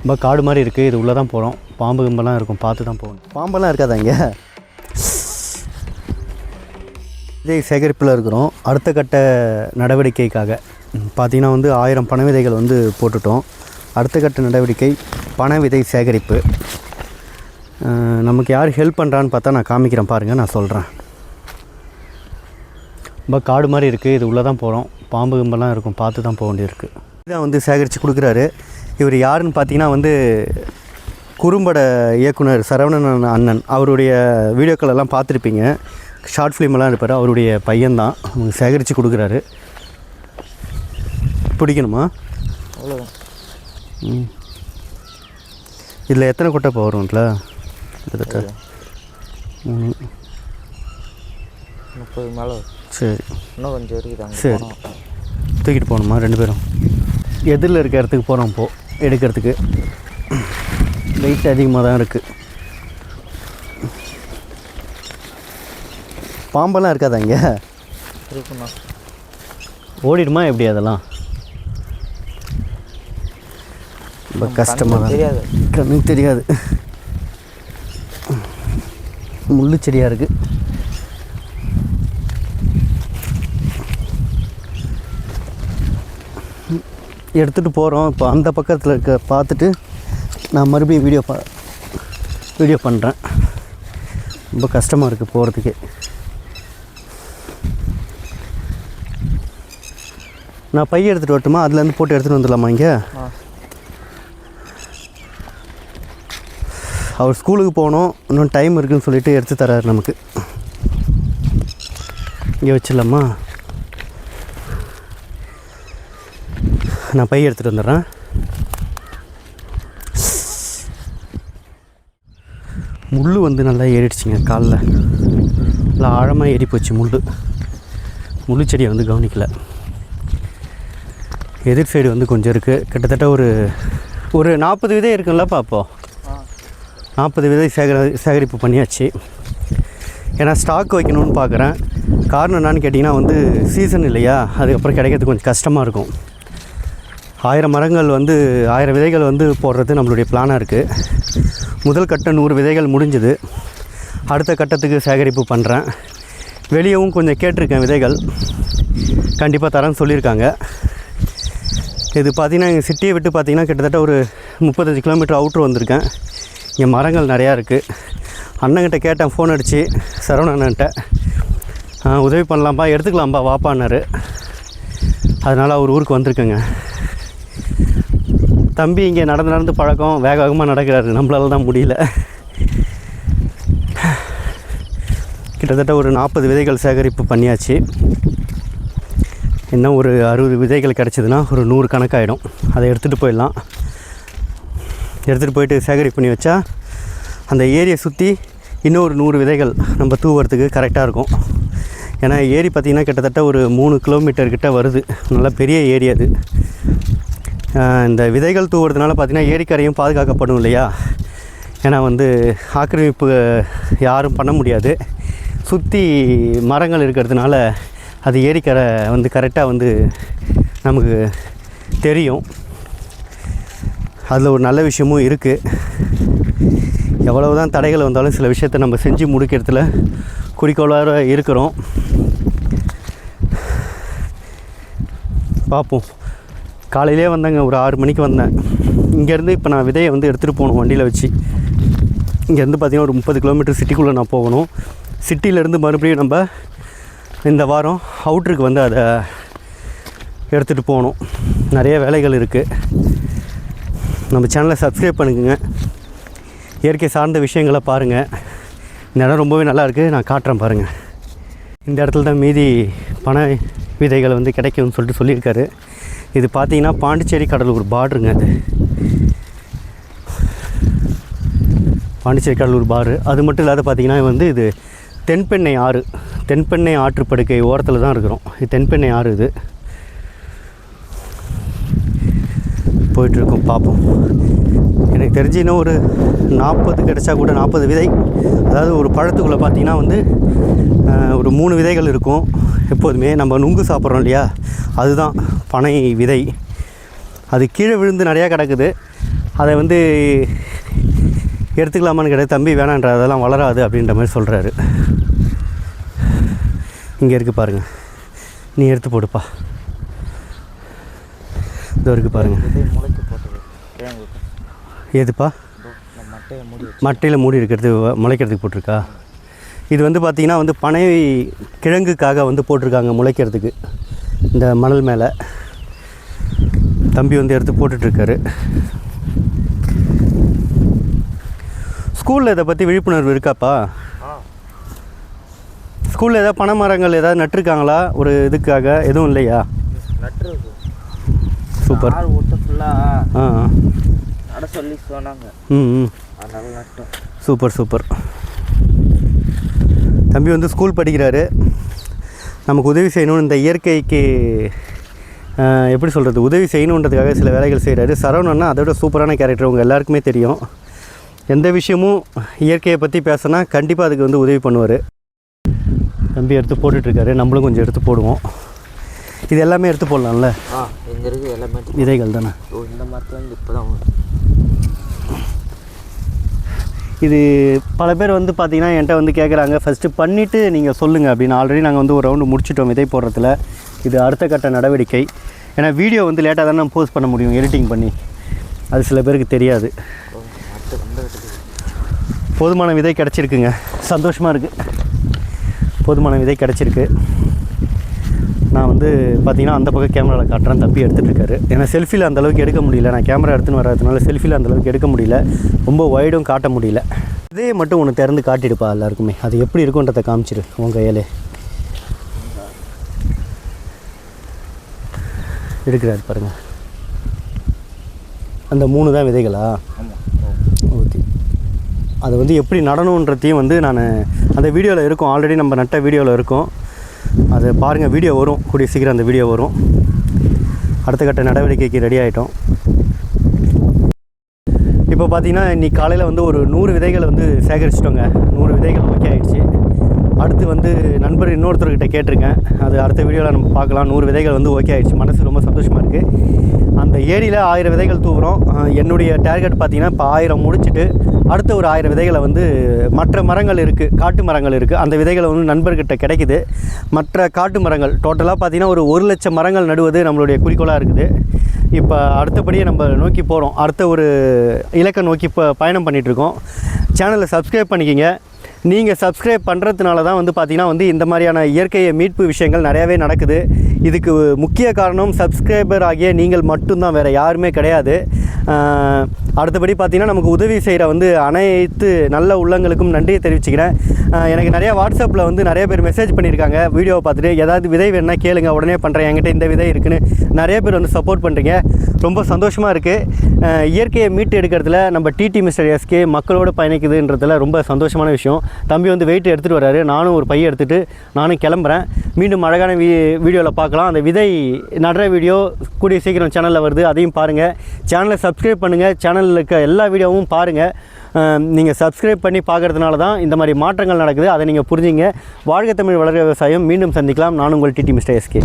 ரொம்ப காடு மாதிரி இருக்குது இது உள்ளே தான் போகிறோம் பாம்பு கும்பெல்லாம் இருக்கும். பார்த்து தான் போகணும். பாம்பெல்லாம் இருக்காதா இங்கே? விதை சேகரிப்பில் இருக்கிறோம். அடுத்த கட்ட நடவடிக்கைக்காக. பார்த்தீங்கன்னா வந்து ஆயிரம் பண விதைகள் வந்து போட்டுட்டோம். அடுத்த கட்ட நடவடிக்கை பண விதை சேகரிப்பு. நமக்கு யார் ஹெல்ப் பண்ணுறான்னு பார்த்தா நான் காமிக்கிறேன் பாருங்கள் நான் சொல்கிறேன் ரொம்ப காடு மாதிரி இருக்குது இது உள்ளே தான் போகிறோம் பாம்பு கும்பெல்லாம் இருக்கும். பார்த்து தான் போக வேண்டியிருக்கு. இதான் வந்து சேகரித்து கொடுக்குறாரு. இவர் யாருன்னு பார்த்தீங்கன்னா வந்து குறும்பட இயக்குனர் சரவணன் அண்ணன். அவருடைய வீடியோக்கள் எல்லாம் பார்த்துருப்பீங்க. ஷார்ட் ஃபிலிம் எல்லாம் இருப்பார் அவருடைய பையன்தான். அவங்க சேகரித்து கொடுக்குறாரு. பிடிக்கணுமா? அவ்வளோதான் ம். இதில் எத்தனை கொட்டை இப்போ வரும்ல கிட்டத்தட்ட. ம். முப்பது மேலே. சரி. இன்னும் கொஞ்சம் இருக்குது அங்கே சரி. தூக்கிட்டு போகணுமா? ரெண்டு பேரும். எதிரில் இருக்க இடத்துக்கு போகிறோம் போ. எடுக்கிறதுக்கு. வெயிட் அதிகமாக தான் இருக்குது பாம்பெல்லாம் இருக்காதா இங்கே? இருக்குண்ணா ஓடிடுமா எப்படி அதெல்லாம்? ரொம்ப கஷ்டமாக தெரியாது. கண்ணுக்கு தெரியாது. முள்ளு செடியாக இருக்குது எடுத்துகிட்டு போகிறோம் இப்போ அந்த பக்கத்தில் இருக்க பார்த்துட்டு நான் மறுபடியும் வீடியோ பா வீடியோ பண்ணுறேன் ரொம்ப கஷ்டமாக இருக்குது போகிறதுக்கே நான் பைய எடுத்துகிட்டு வரட்டுமா? அதுலேருந்து போட்டு எடுத்துகிட்டு வந்துடலாமா இங்கே? அவர் ஸ்கூலுக்கு போகணும். இன்னும் டைம் இருக்குன்னு சொல்லிட்டு எடுத்து தராரு நமக்கு. இங்கே வச்சிடலாமா? நான் பை எடுத்துகிட்டு வந்துடுறேன். முள் வந்து நல்லா ஏறிடுச்சுங்க காலில். நல்லா ஆழமாக ஏறி போச்சு முள் முள்ளு செடியை வந்து கவனிக்கல. எதிர் சைடு வந்து கொஞ்சம் இருக்குது கிட்டத்தட்ட ஒரு ஒரு நாற்பது விதை இருக்குல்லப்பா அப்போது ஆ. நாற்பது விதை சேகர சேகரிப்பு பண்ணியாச்சு. ஏன்னா ஸ்டாக் வைக்கணும்னு பார்க்குறேன் காரணம் என்னன்னு கேட்டிங்கன்னா வந்து சீசன் இல்லையா? அதுக்கப்புறம் கிடைக்கிறது கொஞ்சம் கஷ்டமாக இருக்கும். ஆயிரம் மரங்கள் வந்து ஆயிரம் விதைகள் வந்து போடுறது நம்மளுடைய பிளானாக இருக்குது முதல் கட்ட நூறு விதைகள் முடிஞ்சுது. அடுத்த கட்டத்துக்கு சேகரிப்பு பண்ணுறேன் வெளியவும் கொஞ்சம் கேட்டிருக்கேன் விதைகள். கண்டிப்பாக தரேன்னு சொல்லியிருக்காங்க. இது பார்த்திங்கன்னா எங்கள் சிட்டியை விட்டு பார்த்திங்கன்னா கிட்டத்தட்ட ஒரு முப்பத்தஞ்சு கிலோமீட்டர் அவுட்ரு வந்திருக்கேன். இங்கே மரங்கள் நிறையா இருக்குது அண்ணங்கிட்ட கேட்டேன் ஃபோன் அடித்து சரவண அண்ணன்ட்ட உதவி பண்ணலாம்ப்பா எடுத்துக்கலாம்ப்பா வாப்பான்னாரு. அதனால் அவர் ஊருக்கு வந்திருக்கேங்க. தம்பி இங்கே நடந்து நடந்து பழக்கம் வேக வேகமாக நடக்கிறாரு. நம்மளால தான் முடியல. கிட்டத்தட்ட ஒரு நாற்பது விதைகள் சேகரிப்பு பண்ணியாச்சு. இன்னும் ஒரு அறுபது விதைகள் கிடச்சிதுன்னா ஒரு நூறு கணக்காயிடும். அதை எடுத்துகிட்டு போயிடலாம். எடுத்துகிட்டு போயிட்டு சேகரிப்பு பண்ணி வச்சா அந்த ஏரியை சுற்றி இன்னும் ஒரு நூறு விதைகள் நம்ம தூவுறதுக்கு கரெக்டாக இருக்கும். ஏன்னா ஏரி பார்த்திங்கன்னா கிட்டத்தட்ட ஒரு மூணு கிலோமீட்டர் கிட்ட வருது. நல்லா பெரிய ஏரி அது. இந்த விதைகள் தூவுறதுனால பார்த்திங்கன்னா ஏரிக்கரையும் பாதுகாக்கப்படும் இல்லையா? ஏன்னா வந்து ஆக்கிரமிப்பு யாரும் பண்ண முடியாது. சுற்றி மரங்கள் இருக்கிறதுனால அது ஏரிக்கரை வந்து கரெக்டாக வந்து நமக்கு தெரியும். அதில் ஒரு நல்ல விஷயமும் இருக்குது எவ்வளவு தான் தடைகள் வந்தாலும் சில விஷயத்தை நம்ம செஞ்சு முடிக்கிறதுல குறிக்கோளாக இருக்கிறோம். பார்ப்போம். காலையிலே வந்தேங்க ஒரு ஆறு மணிக்கு வந்தேன். இங்கேருந்து இப்போ நான் விதையை வந்து எடுத்துகிட்டு போகணும் வண்டியில் வச்சு. இங்கேருந்து பார்த்திங்கன்னா ஒரு முப்பது கிலோமீட்டர் சிட்டிக்குள்ளே நான் போகணும். சிட்டியிலேருந்து மறுபடியும் நம்ம இந்த வாரம் அவுட்ருக்கு வந்து அதை எடுத்துகிட்டு போகணும். நிறைய வேலைகள் இருக்குது நம்ம சேனலை சப்ஸ்கிரைப் பண்ணுங்க. இயற்கை சார்ந்த விஷயங்களை பாருங்கள் இந்த இடம் ரொம்பவே நல்லா இருக்குது நான் காட்டுறேன் பாருங்கள் இந்த இடத்துல தான் மீதி பண விதைகள் வந்து கிடைக்கும்னு சொல்லிட்டு சொல்லியிருக்காரு. இது பார்த்தீங்கன்னா பாண்டிச்சேரி கடலூர் பார்டருங்க அது பாண்டிச்சேரி கடலூர் பாரு அது மட்டும் இல்லாத பார்த்தீங்கன்னா வந்து இது தென்பெண்ணை ஆறு. தென்பெண்ணை ஆற்றுப்படுக்கை ஓரத்தில் தான் இருக்கிறோம். இது தென்பெண்ணை ஆறு இது. போயிட்டுருக்கோம் பார்ப்போம். எனக்கு தெரிஞ்சு இன்னும் ஒரு நாற்பது கிடச்சா கூட நாற்பது விதை. அதாவது ஒரு பழத்துக்குள்ளே பார்த்தீங்கன்னா வந்து ஒரு மூணு விதைகள் இருக்கும். எப்போதுமே நம்ம நுங்கு சாப்பிட்றோம் இல்லையா? அதுதான் பனை விதை. அது கீழே விழுந்து நிறையா கிடக்குது. அதை வந்து எடுத்துக்கலாமான்னு கிடையாது தம்பி வேணான்ற அதெல்லாம் வளராது அப்படின்ற மாதிரி சொல்கிறாரு இங்கே இருக்குது பாருங்கள் நீ எடுத்து போடுப்பா. இதோ இருக்குது பாருங்கள் முளைக்கு போட்டது வச்சு மட்டையில் மூடி இருக்கிறது முளைக்கிறதுக்கு போட்டிருக்கா? இது வந்து பார்த்திங்கன்னா வந்து பனை கிழங்குக்காக வந்து போட்டிருக்காங்க முளைக்கிறதுக்கு. இந்த மணல் மேலே தம்பி வந்து எடுத்து போட்டுட்ருக்காரு. ஸ்கூலில் இதை பற்றி விழிப்புணர்வு இருக்காப்பா? ஸ்கூலில் ஏதாவது பனை மரங்கள் ஏதாவது நட்டிருக்காங்களா? ஒரு இதுக்காக எதுவும் இல்லையா? சூப்பர். ஃபுல்லாக ஆ. நட சொல்லி சொன்னாங்க ம். அதனால நட்டோம். Super super. தம்பி வந்து ஸ்கூல் படிக்கிறாரு. நமக்கு உதவி செய்யணும் இந்த இயற்கைக்கு எப்படி சொல்கிறது உதவி செய்யணுன்றதுக்காக சில வேலைகள் செய்கிறாரு சரவணன்னா அதை விட சூப்பரான கேரக்டர் உங்கள் எல்லாருக்குமே தெரியும். எந்த விஷயமும் இயற்கையை பற்றி பேசினா கண்டிப்பாக அதுக்கு வந்து உதவி பண்ணுவார். தம்பி எடுத்து போட்டுட்ருக்காரு. நம்மளும் கொஞ்சம் எடுத்து போடுவோம். இது எல்லாமே எடுத்து போடலாம்ல? ஆ இங்கே இருக்குது எல்லாமே விதைகள் தானே? ஓ இந்த மரத்துல இப்போ தான் இது பல பேர் வந்து பார்த்திங்கன்னா என்கிட்ட வந்து கேட்குறாங்க. ஃபஸ்ட்டு பண்ணிவிட்டு நீங்கள் சொல்லுங்கள் அப்படின்னு. ஆல்ரெடி நாங்கள் வந்து ஒரு ரவுண்டு முடிச்சிட்டோம் விதை போடுறதுல. இது அடுத்த கட்ட நடவடிக்கை. ஏன்னா வீடியோ வந்து லேட்டாக தானே நம்ம போஸ்ட் பண்ண முடியும் எடிட்டிங் பண்ணி. அது சில பேருக்கு தெரியாது. போதுமான விதை கிடச்சிருக்குங்க. சந்தோஷமாக இருக்குது போதுமான விதை கிடச்சிருக்கு. நான் வந்து பார்த்தீங்கன்னா அந்த பக்கம் கேமராவில் காட்டுறேன் தப்பி எடுத்துகிட்டு இருக்காரு ஏன்னா செல்ஃபியில் அந்தளவுக்கு எடுக்க முடியல. நான் கேமரா எடுத்துன்னு வர்றதுனால செல்ஃபியில் அந்தளவுக்கு எடுக்க முடியல. ரொம்ப வைடும் காட்ட முடியல. இதே மட்டும் ஒன்று திறந்து காட்டிடுப்பா எல்லாருக்குமே. அது எப்படி இருக்குன்றதை காமிச்சிரு உன் கையாலே. எடுக்கிறாரு பாருங்கள் அந்த மூணு தான் விதைகளா? ஓகே. அது வந்து எப்படி நடணுன்றதையும் வந்து நான் அந்த வீடியோவில் இருக்கும். ஆல்ரெடி நம்ம நட்ட வீடியோவில் இருக்கும். அது பாருங்கள் வீடியோ வரும். கூடிய சீக்கிரம் அந்த வீடியோ வரும். அடுத்த கட்ட நடவடிக்கைக்கு ரெடி ஆகிட்டோம் இப்போ பார்த்தீங்கன்னா இன்றைக்கி காலையில் வந்து ஒரு நூறு விதைகளை வந்து சேகரிச்சிட்டோங்க. நூறு விதைகள் ஓகே ஆகிடுச்சு அடுத்து வந்து நண்பர் இன்னொருத்தர்கிட்ட கேட்டிருக்கேன். அது அடுத்த வீடியோவில் நம்ம பார்க்கலாம். நூறு விதைகள் வந்து ஓகே ஆகிடுச்சு மனசு ரொம்ப சந்தோஷமாக இருக்குது அந்த ஏரியில் ஆயிரம் விதைகள் தூவுறோம். என்னுடைய டார்கெட் பார்த்திங்கன்னா இப்போ ஆயிரம் முடிச்சுட்டு அடுத்த ஒரு ஆயிரம் விதைகளை வந்து மற்ற மரங்கள் இருக்குது காட்டு மரங்கள் இருக்குது அந்த விதைகளை வந்து நண்பர்கிட்ட கிடைக்குது. மற்ற காட்டு மரங்கள் டோட்டலாக பார்த்தீங்கன்னா ஒரு ஒரு லட்சம் மரங்கள் நடுவது நம்மளுடைய குறிக்கோளாக இருக்குது. இப்போ அடுத்தபடியே நம்ம நோக்கி போகிறோம் அடுத்த ஒரு இலக்கை நோக்கி இப்போ பயணம் பண்ணிகிட்ருக்கோம் சேனலை சப்ஸ்கிரைப் பண்ணிக்கிங்க. நீங்கள் சப்ஸ்கிரைப் பண்ணுறதுனால தான் வந்து பார்த்திங்கன்னா வந்து இந்த மாதிரியான இயற்கையை மீட்பு விஷயங்கள் நிறையாவே நடக்குது. இதுக்கு முக்கிய காரணம் சப்ஸ்கிரைபர் ஆகிய நீங்கள் மட்டும்தான். வேறு யாருமே கிடையாது. அடுத்தபடி பார்த்திங்கன்னா நமக்கு உதவி செய்கிற வந்து அனைத்து நல்ல உள்ளங்களுக்கும் நன்றியை தெரிவிச்சுக்கிறேன். எனக்கு நிறையா வாட்ஸ்அப்பில் வந்து நிறைய பேர் மெசேஜ் பண்ணியிருக்காங்க. வீடியோவை பார்த்துட்டு ஏதாவது விதை வேணுன்னா கேளுங்க உடனே பண்ணுறேன் என்கிட்ட இந்த விதை இருக்குன்னு நிறைய பேர் வந்து சப்போர்ட் பண்ணுறீங்க ரொம்ப சந்தோஷமாக இருக்குது இயற்கையை மீட்டு எடுக்கிறதுல நம்ம டிடி மிஸ்டர் எஸ்கே மக்களோட பயணிக்குதுன்றதுல ரொம்ப சந்தோஷமான விஷயம். தம்பி வந்து வெயிட் எடுத்துகிட்டு வராரு நானும் ஒரு பையன் எடுத்துகிட்டு நானும் கிளம்புறேன். மீண்டும் அழகான வீ வீடியோவில் பார்க்கலாம். அந்த விதை நடுற வீடியோ கூடிய சீக்கிரம் சேனலில் வருது. அதையும் பாருங்கள் சேனலை சப்ஸ்கிரைப் பண்ணுங்கள் சேனலில் இருக்க எல்லா வீடியோவும் பாருங்கள் நீங்கள் சப்ஸ்கிரைப் பண்ணி பார்க்கறதுனால தான் இந்த மாதிரி மாற்றங்கள் நடக்குது. அதை நீங்கள் புரிஞ்சுங்க. வாழ்க தமிழ் வளர்க விவசாயம். மீண்டும் சந்திக்கலாம். நான் உங்கள் டிடி மிஸ்டர் எஸ்கே